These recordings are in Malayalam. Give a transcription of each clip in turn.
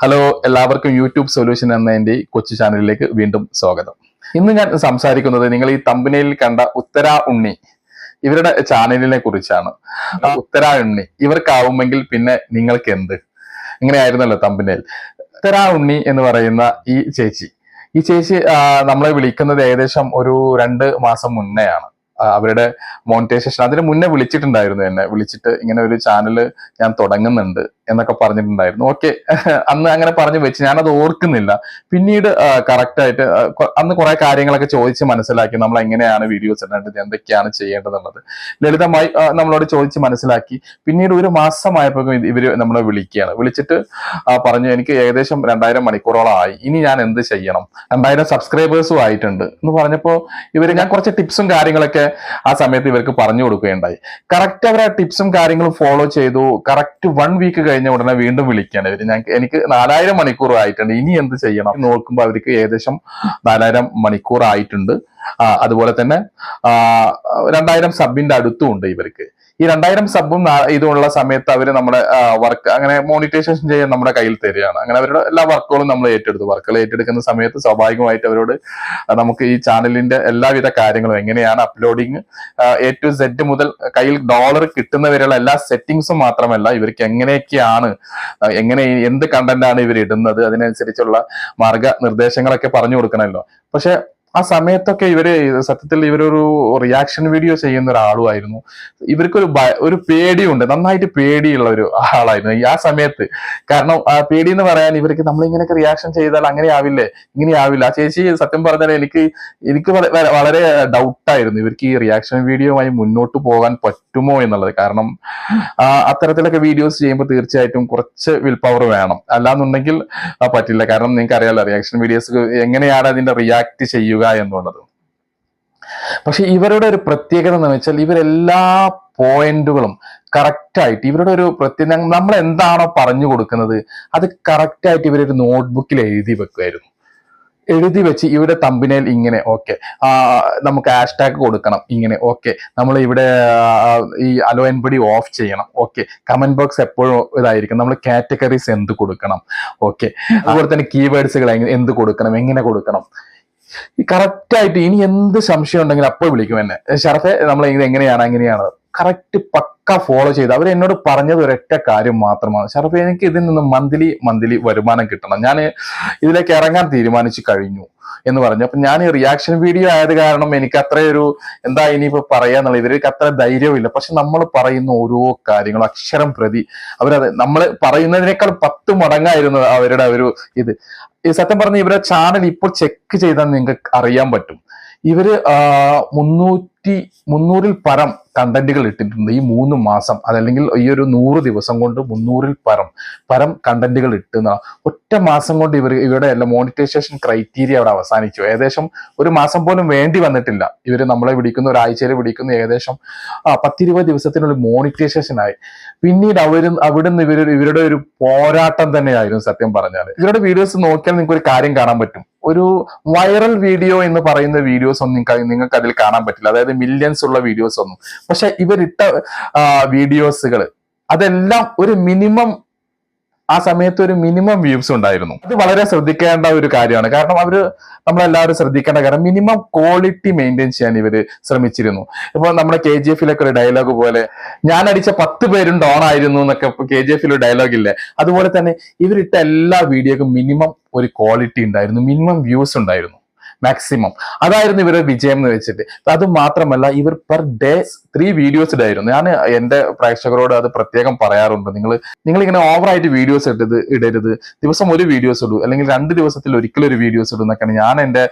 ഹലോ എല്ലാവർക്കും യൂട്യൂബ് സൊല്യൂഷൻ എന്ന എന്റെ കൊച്ചു ചാനലിലേക്ക് വീണ്ടും സ്വാഗതം. ഇന്ന് ഞാൻ സംസാരിക്കുന്നത് നിങ്ങൾ ഈ തമ്പനയിൽ കണ്ട ഉത്തര ഉണ്ണി ഇവരുടെ ചാനലിനെ കുറിച്ചാണ്. ഉത്തര ഉണ്ണി ഇവർക്കാവുമെങ്കിൽ പിന്നെ നിങ്ങൾക്ക് എന്ത് ഇങ്ങനെയായിരുന്നല്ലോ തമ്പനയിൽ ഉത്തര ഉണ്ണി എന്ന് പറയുന്ന ഈ ചേച്ചി. ഈ ചേച്ചി നമ്മളെ വിളിക്കുന്നത് ഏകദേശം ഒരു രണ്ട് മാസം മുന്നേയാണ്. അവരുടെ മോണിറ്റൈസേഷൻ അതിന് മുന്നേ വിളിച്ചിട്ടുണ്ടായിരുന്നു എന്നെ. വിളിച്ചിട്ട് ഇങ്ങനെ ഒരു ചാനൽ ഞാൻ തുടങ്ങുന്നുണ്ട് എന്നൊക്കെ പറഞ്ഞിട്ടുണ്ടായിരുന്നു. ഓക്കെ അന്ന് അങ്ങനെ പറഞ്ഞു വെച്ച്. ഞാനത് ഓർക്കുന്നില്ല. പിന്നീട് കറക്റ്റ് ആയിട്ട് അന്ന് കുറെ കാര്യങ്ങളൊക്കെ ചോദിച്ച് മനസ്സിലാക്കി. നമ്മൾ എങ്ങനെയാണ് വീഡിയോസ് ഇടേണ്ടത്? എന്തൊക്കെയാണ് ചെയ്യേണ്ടതെന്നുള്ളത്. ലളിതമായി നമ്മളോട് ചോദിച്ച് മനസ്സിലാക്കി. പിന്നീട് ഒരു മാസമായപ്പോൾ ഇവർ നമ്മളെ വിളിക്കുകയാണ്. വിളിച്ചിട്ട് പറഞ്ഞു എനിക്ക് ഏകദേശം രണ്ടായിരം മണിക്കൂറോളം ആയി. ഇനി ഞാൻ എന്ത് ചെയ്യണം? രണ്ടായിരം സബ്സ്ക്രൈബേഴ്സും ആയിട്ടുണ്ട്. എന്ന് പറഞ്ഞപ്പോൾ ഇവർ ഞാൻ കുറച്ച് ടിപ്സും കാര്യങ്ങളൊക്കെ ആ സമയത്ത് ഇവർക്ക് പറഞ്ഞു കൊടുക്കുകയുണ്ടായി. കറക്റ്റ് അവർ ആ ടിപ്സും കാര്യങ്ങളും ഫോളോ ചെയ്തു. കറക്റ്റ് വൺ വീക്ക് കഴിഞ്ഞ ഉടനെ വീണ്ടും വിളിക്കുകയാണ് ഇവർ ഞാൻ എനിക്ക് നാലായിരം മണിക്കൂർ ആയിട്ടുണ്ട്. ഇനി എന്ത് ചെയ്യണം? നോക്കുമ്പോൾ അവർക്ക് ഏകദേശം നാലായിരം മണിക്കൂർ ആയിട്ടുണ്ട്. അതുപോലെ തന്നെ രണ്ടായിരം സബിന്റെ അടുത്തും ഉണ്ട് ഇവർക്ക്. ഈ രണ്ടായിരം സബും ഇതുള്ള സമയത്ത് അവർ നമ്മുടെ വർക്ക് അങ്ങനെ മോണിറ്റൈസേഷൻ ചെയ്യാൻ നമ്മുടെ കയ്യിൽ തരികയാണ്. അങ്ങനെ അവരുടെ എല്ലാ വർക്കുകളും നമ്മൾ ഏറ്റെടുത്തു. വർക്കുകൾ ഏറ്റെടുക്കുന്ന സമയത്ത് സ്വാഭാവികമായിട്ട് അവരോട് നമുക്ക് ഈ ചാനലിന്റെ എല്ലാവിധ കാര്യങ്ങളും എങ്ങനെയാണ് അപ്ലോഡിങ് എ ടു സെഡ് മുതൽ കയ്യിൽ ഡോളർ കിട്ടുന്നവരെയുള്ള എല്ലാ സെറ്റിങ്സും മാത്രമല്ല ഇവർക്ക് എങ്ങനെയൊക്കെയാണ് എങ്ങനെ എന്ത് കണ്ടന്റാണ് ഇവർ ഇടുന്നത് അതിനനുസരിച്ചുള്ള മാർഗനിർദ്ദേശങ്ങളൊക്കെ പറഞ്ഞു കൊടുക്കണമല്ലോ. പക്ഷെ ആ സമയത്തൊക്കെ ഇവർ സത്യത്തിൽ ഇവരൊരു റിയാക്ഷൻ വീഡിയോ ചെയ്യുന്ന ഒരാളുമായിരുന്നു. ഇവർക്കൊരു ഒരു പേടിയുണ്ട്. നന്നായിട്ട് പേടിയുള്ള ഒരു ആളായിരുന്നു ആ സമയത്ത്. കാരണം ആ പേടി എന്ന് പറയാൻ ഇവർക്ക് നമ്മൾ ഇങ്ങനെയൊക്കെ റിയാക്ഷൻ ചെയ്താൽ അങ്ങനെ ആവില്ലേ? ഇങ്ങനെ ആവില്ല. ആ ചേച്ചി സത്യം പറഞ്ഞാൽ എനിക്ക് എനിക്ക് വള- വള- വളരെ ഡൗട്ടായിരുന്നു ഇവർക്ക് ഈ റിയാക്ഷൻ വീഡിയോയുമായി മുന്നോട്ട് പോകാൻ പറ്റുമോ എന്നുള്ളത്. കാരണം അത്തരത്തിലൊക്കെ വീഡിയോസ് ചെയ്യുമ്പോൾ തീർച്ചയായിട്ടും കുറച്ച് വിൽ പവർ വേണം. അല്ലാന്നുണ്ടെങ്കിൽ പറ്റില്ല. കാരണം നിങ്ങൾക്ക് അറിയാലോ റിയാക്ഷൻ വീഡിയോസ് എങ്ങനെയാണ് അതിന്റെ റിയാക്ട് ചെയ്യുക എന്നുള്ളത് പക്ഷെ ഇവരുടെ ഒരു പ്രത്യേകത എന്ന് വെച്ചാൽ ഇവരെല്ലാ പോയിന്റുകളും കറക്റ്റായിട്ട് ഇവരുടെ ഒരു പ്രത്യേക നമ്മൾ എന്താണോ പറഞ്ഞു കൊടുക്കുന്നത് അത് കറക്റ്റായിട്ട് ഇവരൊരു നോട്ട്ബുക്കിൽ എഴുതി വെക്കുമായിരുന്നു എഴുതി വെച്ച് ഇവിടെ തമ്പിനേൽ ഇങ്ങനെ ഓക്കെ നമുക്ക് ഹാഷ്ടാഗ് കൊടുക്കണം ഇങ്ങനെ ഓക്കെ നമ്മൾ ഇവിടെ ഈ അലോയൻപടി ഓഫ് ചെയ്യണം ഓക്കെ കമന്റ് ബോക്സ് എപ്പോഴും ഇതായിരിക്കും നമ്മൾ കാറ്റഗറീസ് എന്ത് കൊടുക്കണം ഓക്കെ അതുപോലെ തന്നെ കീവേഡ്സുകൾ എന്ത് കൊടുക്കണം എങ്ങനെ കൊടുക്കണം. ഈ കറക്റ്റ് ആയിട്ട് ഇനി എന്ത് സംശയം ഉണ്ടെങ്കിലും അപ്പോൾ വിളിക്കും എന്നെ. ശരത്തെ നമ്മൾ ഇത് എങ്ങനെയാണ് അങ്ങനെയാണ് കറക്റ്റ് പക്ക ഫോളോ ചെയ്ത്. അവർ എന്നോട് പറഞ്ഞത് ഒരൊറ്റ കാര്യം മാത്രമാണ്. ഷറഫ് എനിക്ക് ഇതിൽ നിന്ന് മന്ത്ലി മന്ത്ലി വരുമാനം കിട്ടണം. ഞാൻ ഇതിലേക്ക് ഇറങ്ങാൻ തീരുമാനിച്ചു കഴിഞ്ഞു എന്ന് പറഞ്ഞു. അപ്പൊ ഞാൻ റിയാക്ഷൻ വീഡിയോ ആയത് കാരണം എനിക്ക് അത്രയൊരു എന്താ ഇനിയിപ്പോ പറയാന്നുള്ള ഇവർക്ക് അത്ര ധൈര്യമില്ല പക്ഷെ നമ്മൾ പറയുന്ന ഓരോ കാര്യങ്ങളും അക്ഷരം പ്രതി അവരത് നമ്മൾ പറയുന്നതിനേക്കാൾ പത്ത് മടങ്ങായിരുന്നു അവരുടെ ഒരു ഇത്. ഈ സത്യം പറഞ്ഞ ഇവരുടെ ചാനൽ ഇപ്പോൾ ചെക്ക് ചെയ്താൽ നിങ്ങൾക്ക് അറിയാൻ പറ്റും. ഇവർ ആ, മുന്നൂറ്റി മുന്നൂറിൽ പരം കണ്ടന്റുകൾ ഇട്ടിട്ടുണ്ട് ഈ മൂന്ന് മാസം. അതല്ലെങ്കിൽ ഈ ഒരു നൂറ് ദിവസം കൊണ്ട് മുന്നൂറിൽ പരം പരം കണ്ടന്റുകൾ ഇട്ടുന്ന ഒറ്റ മാസം കൊണ്ട് ഇവർ ഇവരുടെ എല്ലാം മോണിറ്റൈസേഷൻ ക്രൈറ്റീരിയ അവിടെ അവസാനിച്ചു. ഏകദേശം ഒരു മാസം പോലും വേണ്ടി വന്നിട്ടില്ല. ഇവർ നമ്മളെ വിളിക്കുന്ന ഒരാഴ്ചയിൽ വിളിക്കുന്ന ഏകദേശം ആ പത്തിരുപത് ദിവസത്തിനുള്ളിൽ മോണിറ്റൈസേഷൻ ആയി. പിന്നീട് അവർ അവിടുന്ന് ഇവർ ഇവരുടെ ഒരു പോരാട്ടം തന്നെയായിരുന്നു സത്യം പറഞ്ഞാൽ ഇവരുടെ വീഡിയോസ് നോക്കിയാൽ നിങ്ങൾക്ക് ഒരു കാര്യം കാണാൻ പറ്റും. ഒരു വൈറൽ വീഡിയോ എന്ന് പറയുന്ന വീഡിയോസ് ഒന്നും നിങ്ങൾക്ക് അതിൽ കാണാൻ പറ്റില്ല. അതായത് മില്യൺസ് ഉള്ള വീഡിയോസ് ഒന്നും പക്ഷെ ഇവരിട്ട വീഡിയോസുകൾ അതെല്ലാം ഒരു മിനിമം ആ സമയത്ത് ഒരു മിനിമം വ്യൂസ് ഉണ്ടായിരുന്നു. അത് വളരെ ശ്രദ്ധിക്കേണ്ട ഒരു കാര്യമാണ്. കാരണം അവർ നമ്മളെല്ലാവരും ശ്രദ്ധിക്കേണ്ട കാരണം മിനിമം ക്വാളിറ്റി മെയിന്റെയിൻ ചെയ്യാൻ ഇവർ ശ്രമിച്ചിരുന്നു. ഇപ്പൊ നമ്മുടെ കെ ജി എഫിലൊക്കെ ഒരു ഡയലോഗ് പോലെ ഞാൻ അടിച്ച പത്ത് പേരും ഡോൺ ആയിരുന്നു എന്നൊക്കെ കെ ജി എഫിൽ ഡയലോഗ് ഇല്ലേ? അതുപോലെ തന്നെ ഇവരിട്ട എല്ലാ വീഡിയോക്കും മിനിമം ഒരു ക്വാളിറ്റി ഉണ്ടായിരുന്നു മിനിമം വ്യൂസ് ഉണ്ടായിരുന്നു. മാക്സിമം അതായിരുന്നു ഇവരുടെ വിജയം എന്ന് വെച്ചിട്ട്. അത് മാത്രമല്ല ഇവർ പെർ ഡേ ത്രീ വീഡിയോസ് ഇടായിരുന്നു. ഞാൻ എന്റെ പ്രേക്ഷകരോട് അത് പ്രത്യേകം പറയാറുണ്ട്. നിങ്ങൾ നിങ്ങൾ ഇങ്ങനെ ഓവറായിട്ട് വീഡിയോസ് ഇട്ടത് ഇടരുത്. ദിവസം ഒരു വീഡിയോസ് ഇടൂ. അല്ലെങ്കിൽ രണ്ട് ദിവസത്തിൽ ഒരിക്കലും ഒരു വീഡിയോസ് ഇടും എന്നൊക്കെയാണ് ഞാൻ എന്റെ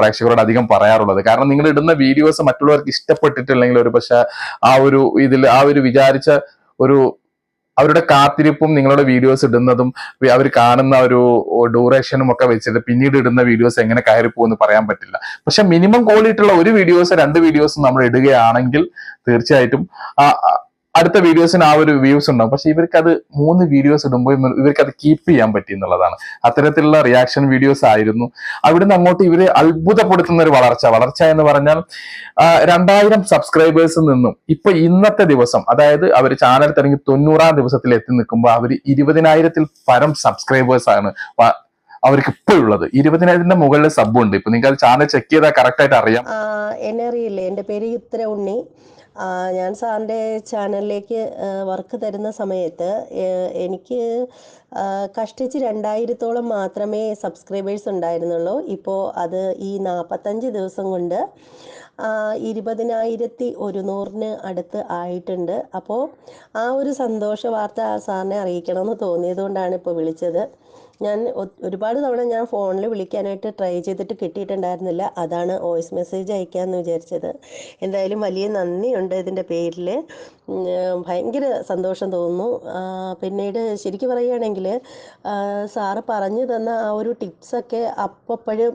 പ്രേക്ഷകരോട് അധികം പറയാറുള്ളത്. കാരണം നിങ്ങൾ ഇടുന്ന വീഡിയോസ് മറ്റുള്ളവർക്ക് ഇഷ്ടപ്പെട്ടിട്ടില്ലെങ്കിൽ ഒരു പക്ഷെ ആ ഒരു ഇതിൽ ആ ഒരു വിചാരിച്ച ഒരു അവരുടെ കാത്തിരിപ്പും നിങ്ങളുടെ വീഡിയോസ് ഇടുന്നതും അവർ കാണുന്ന ഒരു ഡ്യൂറേഷനും ഒക്കെ വെച്ചിട്ട് പിന്നീട് ഇടുന്ന വീഡിയോസ് എങ്ങനെ കയറി പറയാൻ പറ്റില്ല. പക്ഷെ മിനിമം ക്വാളിറ്റി ഉള്ള ഒരു വീഡിയോസ് രണ്ട് വീഡിയോസ് നമ്മൾ ഇടുകയാണെങ്കിൽ തീർച്ചയായിട്ടും അടുത്ത വീഡിയോസിന് ആ ഒരു വ്യൂസ് ഉണ്ടാവും. പക്ഷെ ഇവർക്ക് അത് മൂന്ന് വീഡിയോസ് ഇടുമ്പോൾ ഇവർക്ക് അത് കീപ്പ് ചെയ്യാൻ പറ്റി എന്നുള്ളതാണ്. അത്തരത്തിലുള്ള റിയാക്ഷൻ വീഡിയോസ് ആയിരുന്നു. അവിടുന്ന് അങ്ങോട്ട് ഇവരെ അത്ഭുതപ്പെടുത്തുന്ന ഒരു വളർച്ച. വളർച്ച എന്ന് പറഞ്ഞാൽ രണ്ടായിരം സബ്സ്ക്രൈബേഴ്സിൽ നിന്നും ഇപ്പൊ ഇന്നത്തെ ദിവസം അതായത് അവർ ചാനൽ തുടങ്ങി തൊണ്ണൂറാം ദിവസത്തിൽ എത്തി നിൽക്കുമ്പോൾ അവർ ഇരുപതിനായിരത്തിൽ പരം സബ്സ്ക്രൈബേഴ്സ് ആണ് അവർക്ക് ഇപ്പോഴുള്ളത് ഇരുപതിനായിരത്തിന്റെ മുകളിൽ സബ് ഉണ്ട്. ഇപ്പൊ നിങ്ങൾ ചാനൽ ചെക്ക് ചെയ്താൽ കറക്റ്റ് ആയിട്ട് അറിയാം. എന്നെ അറിയില്ലേ? എന്റെ പേര് ഉത്തര ഉണ്ണി ഞാൻ സാറിന്റെ ചാനലിലേക്ക് വർക്ക് തരുന്ന സമയത്ത് എനിക്ക് കഷ്ടിച്ച് രണ്ടായിരത്തോളം മാത്രമേ സബ്സ്ക്രൈബേഴ്സ് ഉണ്ടായിരുന്നുള്ളൂ. ഇപ്പോൾ അത് ഈ നാൽപ്പത്തഞ്ച് ദിവസം കൊണ്ട് ഇരുപതിനായിരത്തി ഒരുന്നൂറിന് അടുത്ത് ആയിട്ടുണ്ട്. അപ്പോൾ ആ ഒരു സന്തോഷ വാർത്ത സാറിനെ അറിയിക്കണമെന്ന് തോന്നിയതുകൊണ്ടാണ് ഇപ്പോൾ വിളിച്ചത്. ഞാൻ ഒരുപാട് തവണ ഞാൻ ഫോണിൽ വിളിക്കാനായിട്ട് ട്രൈ ചെയ്തിട്ട് കിട്ടിയിട്ടുണ്ടായിരുന്നില്ല. അതാണ് വോയിസ് മെസ്സേജ് അയക്കാമെന്ന് വിചാരിച്ചത്. എന്തായാലും വലിയ നന്ദിയുണ്ട് ഇതിന്റെ പേരിൽ ഭയങ്കര സന്തോഷം തോന്നുന്നു. പിന്നീട് ശരിക്കും പറയുകയാണെങ്കിൽ സാറ് പറഞ്ഞു തന്ന ആ ഒരു ടിപ്സൊക്കെ അപ്പപ്പോഴും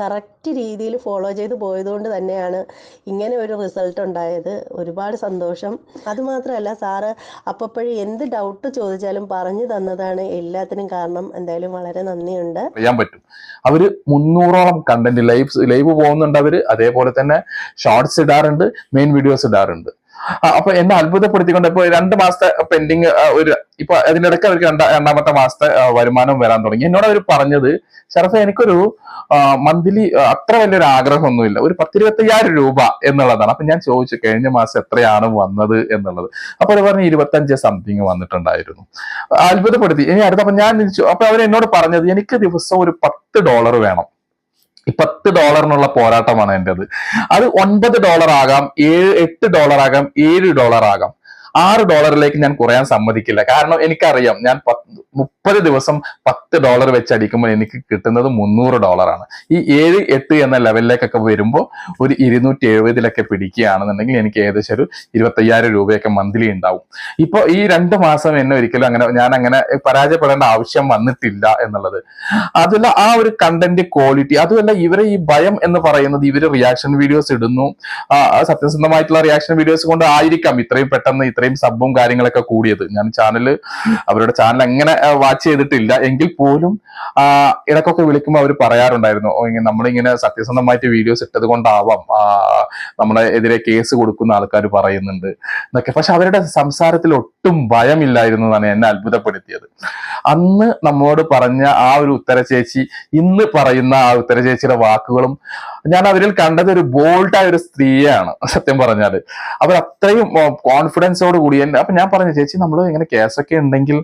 കറക്റ്റ് രീതിയിൽ ഫോളോ ചെയ്ത് പോയതുകൊണ്ട് തന്നെയാണ് ഇങ്ങനെ ഒരു റിസൾട്ട് ഉണ്ടായത്. ഒരുപാട് സന്തോഷം. അതുമാത്രമല്ല സാറ് അപ്പോഴും എന്ത് ഡൗട്ട് ചോദിച്ചാലും പറഞ്ഞു തന്നതാണ് എല്ലാത്തിനും കാരണം. എന്തായാലും വളരെ നന്ദിയുണ്ട്. ചെയ്യാൻ പറ്റും. അവർ മുന്നൂറോളം കണ്ടന്റ് ലൈവ് ലൈവ് പോകുന്നുണ്ട് അവർ. അതേപോലെ തന്നെ ഷോർട്സ് ഇടാറുണ്ട് മെയിൻ വീഡിയോസ് ഇടാറുണ്ട്. അപ്പൊ എന്നെ അത്ഭുതപ്പെടുത്തിക്കൊണ്ട് ഇപ്പൊ രണ്ട് മാസത്തെ പെൻഡിങ് ഒരു ഇപ്പൊ അതിനിടയ്ക്ക് അവർക്ക് രണ്ടാ രണ്ടാമത്തെ മാസത്തെ വരുമാനം വരാൻ തുടങ്ങി. എന്നോട് അവർ പറഞ്ഞത് ശരഫ എനിക്കൊരു മന്ത്ലി അത്ര വലിയൊരു ആഗ്രഹമൊന്നുമില്ല. ഒരു പത്തിരുപത്തയ്യായിരം രൂപ എന്നുള്ളതാണ്. അപ്പൊ ഞാൻ ചോദിച്ചു കഴിഞ്ഞ മാസം എത്രയാണ് വന്നത്? എന്നുള്ളത്. അപ്പൊ അവർ പറഞ്ഞു ഇരുപത്തഞ്ച് സംതിങ് വന്നിട്ടുണ്ടായിരുന്നു. അത്ഭുതപ്പെടുത്തി. ഇനി അടുത്തപ്പോ ഞാൻ അപ്പൊ അവർ എന്നോട് പറഞ്ഞത് എനിക്ക് ദിവസം ഒരു പത്ത് ഡോളർ വേണം. പത്ത് ഡോളറിനുള്ള പോരാട്ടമാണ് എന്റെത് അത് ഒൻപത് ഡോളർ ആകാം ഏഴ് എട്ട് ഡോളർ ആകാം ഏഴ് ഡോളർ ആകാം ആറ് ഡോളറിലേക്ക് ഞാൻ കുറയാൻ സമ്മതിക്കില്ല. കാരണം എനിക്കറിയാം ഞാൻ മുപ്പത് ദിവസം പത്ത് ഡോളർ വെച്ച് അടിക്കുമ്പോൾ എനിക്ക് കിട്ടുന്നത് മുന്നൂറ് ഡോളറാണ്. ഈ ഏഴ് എട്ട് എന്ന ലെവലിലേക്കൊക്കെ വരുമ്പോൾ ഒരു ഇരുന്നൂറ്റി എഴുപതിലൊക്കെ പിടിക്കുകയാണെന്നുണ്ടെങ്കിൽ എനിക്ക് ഏകദേശം ഒരു ഇരുപത്തയ്യായിരം രൂപയൊക്കെ മന്ത്ലി ഉണ്ടാവും. ഇപ്പോൾ ഈ രണ്ട് മാസം എന്നെ ഒരിക്കലും അങ്ങനെ ഞാൻ അങ്ങനെ പരാജയപ്പെടേണ്ട ആവശ്യം വന്നിട്ടില്ല എന്നുള്ളത്. അതുമല്ല ആ ഒരു കണ്ടന്റ് ക്വാളിറ്റി അതുമല്ല ഇവരെ ഈ ഭയം എന്ന് പറയുന്നത് ഇവർ റിയാക്ഷൻ വീഡിയോസ് ഇടുന്നു. സത്യസന്ധമായിട്ടുള്ള റിയാക്ഷൻ വീഡിയോസ് കൊണ്ട് ആയിരിക്കാം ഇത്രയും പെട്ടെന്ന് ഇത്രയും സബും കാര്യങ്ങളൊക്കെ കൂടിയത്. ഞാൻ ചാനൽ അവരുടെ ചാനൽ അങ്ങനെ വാച്ച് ചെയ്തിട്ടില്ല. എങ്കിൽ പോലും ഇടക്കൊക്കെ വിളിക്കുമ്പോൾ അവർ പറയാറുണ്ടായിരുന്നു "ഓ, ഇങ്ങനെ നമ്മളിങ്ങനെ സത്യസന്ധമായിട്ട് വീഡിയോസ് ഇട്ടത് കൊണ്ടാവാം. നമ്മളെ എതിരെ കേസ് കൊടുക്കുന്ന ആൾക്കാർ പറയുന്നുണ്ട്. എന്നൊക്കെ. പക്ഷെ അവരുടെ സംസാരത്തിൽ ഒട്ടും ഭയമില്ലായിരുന്നു എന്നാണ് എന്നെ അത്ഭുതപ്പെടുത്തിയത്. അന്ന് നമ്മോട് പറഞ്ഞ ആ ഒരു ഉത്തരചേച്ചി ഇന്ന് പറയുന്ന ആ ഉത്തരചേച്ചിയുടെ വാക്കുകളും ഞാൻ അവരിൽ കണ്ടത് ഒരു ബോൾഡായ ഒരു സ്ത്രീയാണ് സത്യം പറഞ്ഞാൽ. അവർ അത്രയും കോൺഫിഡൻസോട് കൂടി എന്നെ അപ്പൊ ഞാൻ പറഞ്ഞു ചേച്ചി നമ്മൾ ഇങ്ങനെ കേസൊക്കെ ഉണ്ടെങ്കിൽ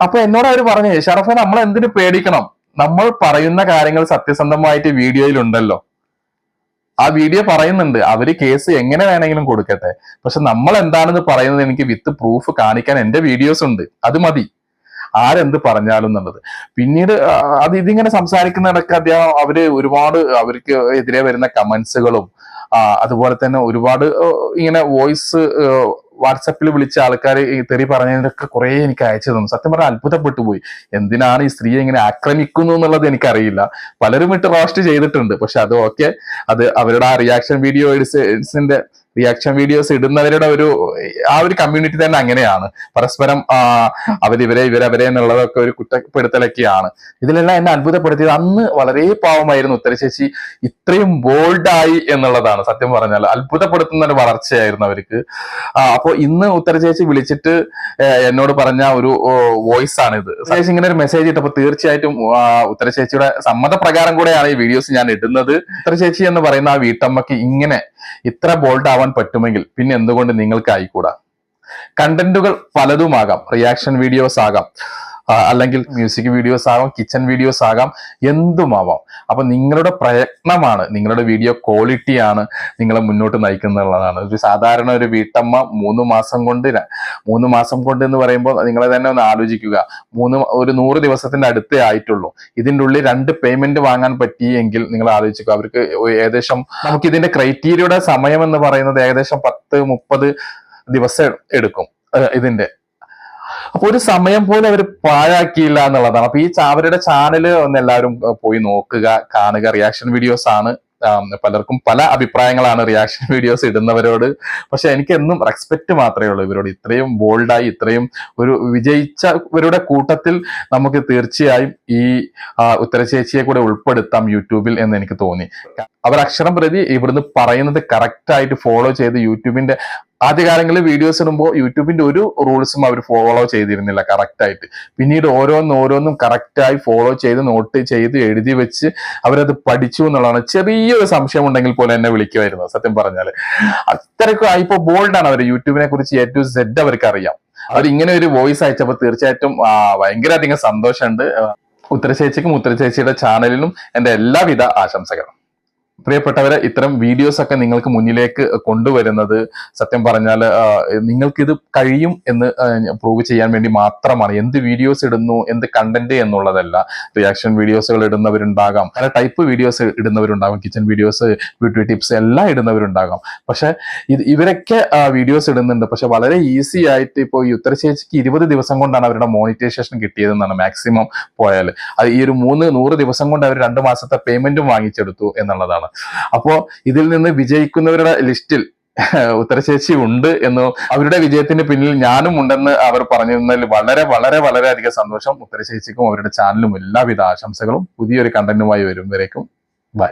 അപ്പൊ എന്നോട് അവർ പറഞ്ഞു ഷറഫ നമ്മൾ എന്തിനു പേടിക്കണം? നമ്മൾ പറയുന്ന കാര്യങ്ങൾ സത്യസന്ധമായിട്ട് വീഡിയോയിൽ ഉണ്ടല്ലോ. ആ വീഡിയോ പറയുന്നുണ്ട്. അവർ കേസ് എങ്ങനെ വേണമെങ്കിലും കൊടുക്കട്ടെ. പക്ഷെ നമ്മൾ എന്താണെന്ന് പറയുന്നത് എനിക്ക് വിത്ത് പ്രൂഫ് കാണിക്കാൻ എന്റെ വീഡിയോസ് ഉണ്ട്. അത് മതി. ആരെന്ത് പറഞ്ഞാലും എന്നുള്ളത്. പിന്നീട് അത് ഇതിങ്ങനെ സംസാരിക്കുന്നിടക്ക് അദ്ദേഹം അവർ ഒരുപാട് അവർക്ക് എതിരെ വരുന്ന കമന്റ്സുകളും അതുപോലെ തന്നെ ഒരുപാട് ഇങ്ങനെ വോയിസ് വാട്സപ്പിൽ വിളിച്ച ആൾക്കാർ തെറി പറഞ്ഞതിനൊക്കെ കുറെ എനിക്ക് അയച്ചു തന്നു. സത്യം പറഞ്ഞാൽ അത്ഭുതപ്പെട്ടു പോയി. എന്തിനാണ് ഈ സ്ത്രീയെ ഇങ്ങനെ ആക്രമിക്കുന്നു എന്നുള്ളത് എനിക്കറിയില്ല. പലരും ഇട്ട് റോസ്റ്റ് ചെയ്തിട്ടുണ്ട്. പക്ഷെ അത് ഓക്കെ അത് അവരുടെ ആ റിയാക്ഷൻ വീഡിയോസിന്റെ റിയാക്ഷൻ വീഡിയോസ് ഇടുന്നവരുടെ ഒരു ആ ഒരു കമ്മ്യൂണിറ്റി തന്നെ അങ്ങനെയാണ്. പരസ്പരം അവരിവരെ ഇവരവരെ എന്നുള്ളതൊക്കെ ഒരു കുറ്റപ്പെടുത്തലൊക്കെയാണ്. ഇതിലെല്ലാം എന്നെ അത്ഭുതപ്പെടുത്തിയത് അന്ന് വളരെ പാവമായിരുന്നു ഉത്തരശേഷി ഇത്രയും ബോൾഡായി എന്നുള്ളതാണ് സത്യം പറഞ്ഞാൽ. അത്ഭുതപ്പെടുത്തുന്ന ഒരു വളർച്ചയായിരുന്നു അവർക്ക്. അപ്പോൾ ഇന്ന് ഉത്തരശേഷി വിളിച്ചിട്ട് എന്നോട് പറഞ്ഞ ഒരു വോയിസ് ആണ് ഇത് ചേച്ചി ഇങ്ങനെ ഒരു മെസ്സേജ് ഇട്ടപ്പോൾ തീർച്ചയായിട്ടും ഉത്തരശേഷിയുടെ സമ്മതപ്രകാരം കൂടെയാണ് ഈ വീഡിയോസ് ഞാൻ ഇടുന്നത്. ഉത്തരശേഷി എന്ന് പറയുന്ന ആ വീട്ടമ്മക്ക് ഇങ്ങനെ ഇത്ര ബോൾഡ് ആവാൻ പറ്റുമെങ്കിൽ പിന്നെ എന്തുകൊണ്ട് നിങ്ങൾക്ക് ആയിക്കൂടാ കണ്ടന്റുകൾ പലതുമാകാം റിയാക്ഷൻ വീഡിയോസ് ആകാം. അല്ലെങ്കിൽ മ്യൂസിക് വീഡിയോസ് ആകാം കിച്ചൺ വീഡിയോസ് ആകാം എന്തുമാവാം. അപ്പൊ നിങ്ങളുടെ പ്രയത്നമാണ് നിങ്ങളുടെ വീഡിയോ ക്വാളിറ്റിയാണ് നിങ്ങളെ മുന്നോട്ട് നയിക്കുന്നുള്ളതാണ് ഒരു സാധാരണ ഒരു വീട്ടമ്മ മൂന്ന് മാസം കൊണ്ട് മൂന്ന് മാസം കൊണ്ട് എന്ന് പറയുമ്പോൾ നിങ്ങളെ തന്നെ ഒന്ന് ആലോചിക്കുക. മൂന്ന് ഒരു നൂറ് ദിവസത്തിന്റെ അടുത്തേ ആയിട്ടുള്ളൂ. ഇതിന്റെ ഉള്ളിൽ രണ്ട് പേയ്മെന്റ് വാങ്ങാൻ പറ്റിയെങ്കിൽ നിങ്ങൾ ആലോചിക്കുക. അവർക്ക് ഏകദേശം നമുക്ക് ഇതിന്റെ ക്രൈറ്റീരിയയുടെ സമയം എന്ന് പറയുന്നത് ഏകദേശം പത്ത് മുപ്പത് ദിവസം എടുക്കും ഇതിന്റെ അപ്പൊ ഒരു സമയം പോലും അവർ പാഴാക്കിയില്ല എന്നുള്ളതാണ്. അപ്പൊ ഈ ചാവരയുടെ ചാനൽ ഒന്ന് എല്ലാവരും പോയി നോക്കുക കാണുക. റിയാക്ഷൻ വീഡിയോസ് ആണ് പലർക്കും പല അഭിപ്രായങ്ങളാണ് റിയാക്ഷൻ വീഡിയോസ് ഇടുന്നവരോട്. പക്ഷെ എനിക്ക് എന്നും റെസ്പെക്ട് മാത്രമേ ഉള്ളൂ ഇവരോട്. ഇത്രയും ബോൾഡായി ഇത്രയും ഒരു വിജയിച്ചവരുടെ കൂട്ടത്തിൽ നമുക്ക് തീർച്ചയായും ഈ ഉത്തരശേഷിയെ കൂടെ ഉൾപ്പെടുത്താം യൂട്യൂബിൽ എന്ന് എനിക്ക് തോന്നി. അവർ അക്ഷരം പ്രതി ഇവിടുന്ന് പറയുന്നത് കറക്റ്റ് ആയിട്ട് ഫോളോ ചെയ്ത് യൂട്യൂബിന്റെ ആദ്യകാലങ്ങളിൽ വീഡിയോസ് ഇടുമ്പോൾ യൂട്യൂബിന്റെ ഒരു റൂൾസും അവർ ഫോളോ ചെയ്തിരുന്നില്ല കറക്റ്റ് ആയിട്ട്. പിന്നീട് ഓരോന്ന് ഓരോന്നും കറക്റ്റായി ഫോളോ ചെയ്ത് നോട്ട് ചെയ്ത് എഴുതി വെച്ച് അവരത് പഠിച്ചു എന്നുള്ളതാണ് ചെറിയൊരു സംശയം ഉണ്ടെങ്കിൽ പോലും എന്നെ വിളിക്കുമായിരുന്നു സത്യം പറഞ്ഞാൽ. അത്രയ്ക്കും ഇപ്പോൾ ബോൾഡാണ് അവർ യൂട്യൂബിനെ കുറിച്ച് എ ടു സെഡ് അവർക്ക് അറിയാം. അവർ ഇങ്ങനെ ഒരു വോയിസ് അയച്ചപ്പോൾ തീർച്ചയായിട്ടും ഭയങ്കര സന്തോഷമുണ്ട്. ഉത്തരചേച്ചിക്കും ഉത്തരചേച്ചിയുടെ ചാനലിനും എന്റെ എല്ലാവിധ ആശംസകളും. പ്രിയപ്പെട്ടവരെ ഇത്തരം വീഡിയോസ് ഒക്കെ നിങ്ങൾക്ക് മുന്നിലേക്ക് കൊണ്ടുവരുന്നത് സത്യം പറഞ്ഞാൽ നിങ്ങൾക്കിത് കഴിയും എന്ന് പ്രൂവ് ചെയ്യാൻ വേണ്ടി മാത്രമാണ്. എന്ത് വീഡിയോസ് ഇടുന്നു എന്ത് കണ്ടന്റ് എന്നുള്ളതല്ല. റിയാക്ഷൻ വീഡിയോസുകൾ ഇടുന്നവരുണ്ടാകാം. പല ടൈപ്പ് വീഡിയോസ് ഇടുന്നവരുണ്ടാകും. കിച്ചൺ വീഡിയോസ് ബ്യൂട്ടി ടിപ്സ് എല്ലാം ഇടുന്നവരുണ്ടാകാം. പക്ഷെ ഇത് ഇവരൊക്കെ വീഡിയോസ് ഇടുന്നുണ്ട്. പക്ഷെ വളരെ ഈസി ആയിട്ട് ഇപ്പോൾ ഈ ഉത്തരശേഷിക്ക് ഇരുപത് ദിവസം കൊണ്ടാണ് അവരുടെ മോണിറ്റൈസേഷൻ കിട്ടിയതെന്നാണ് മാക്സിമം പോയാൽ അത് ഈ ഒരു മൂന്ന് നൂറ് ദിവസം കൊണ്ട് അവർ രണ്ട് മാസത്തെ പേയ്മെന്റും വാങ്ങിച്ചെടുത്തു എന്നുള്ളതാണ്. അപ്പോ ഇതിൽ നിന്ന് വിജയിക്കുന്നവരുടെ ലിസ്റ്റിൽ ഉത്തരശേഷി ഉണ്ട് എന്ന് അവരുടെ വിജയത്തിന് പിന്നിൽ ഞാനും ഉണ്ടെന്ന് അവർ പറഞ്ഞിരുന്നതിൽ വളരെ വളരെ വളരെ അധികം സന്തോഷം. ഉത്തരശേഷിക്കും അവരുടെ ചാനലും എല്ലാവിധ ആശംസകളും. പുതിയൊരു കണ്ടന്റുമായി വരും ബൈ